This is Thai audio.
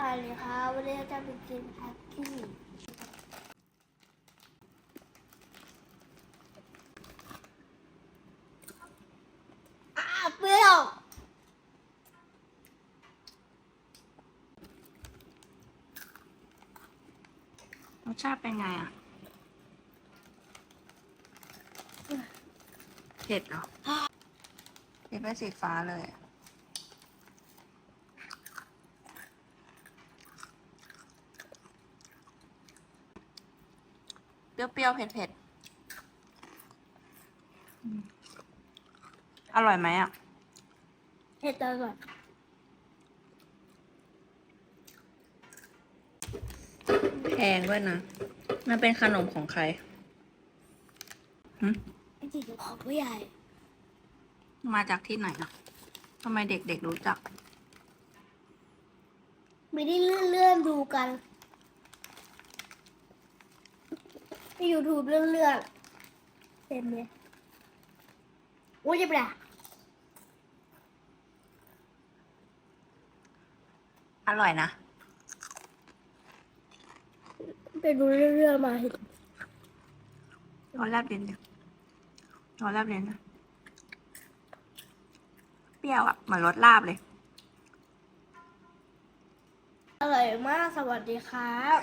สวัสดีครับวันนี้เราจะไปกินแพ็กกี้อาเปรี้ยวรสชาติเป็นไงอะ เผ็ดเหรอเผ็ดไปสีฟ้าเลยอะ เปรี้ยวๆ เผ็ดๆอืมอร่อยไหมอะ เผ็ดตัวก่อนแพงด้วยนะ มันเป็นขนมของใครหึไอ้จริงๆของผู้ใหญ่ มาจากที่ไหนอะทำไมเด็กๆรู้จัก ไม่ได้เลื่อนเลื่อนๆดูกัน ในยูทูบเลื่อนเลื่อนๆเต็มเลยโอ้ยจะไปไหนอร่อยนะ ไปดูเรื่อยๆมาเห็นรอแลบเรียนเดี๋ยวรอแลบเรียนนะ เปรี้ยวอะเหมือนรสลาบเลย อร่อยมาก สวัสดีครับ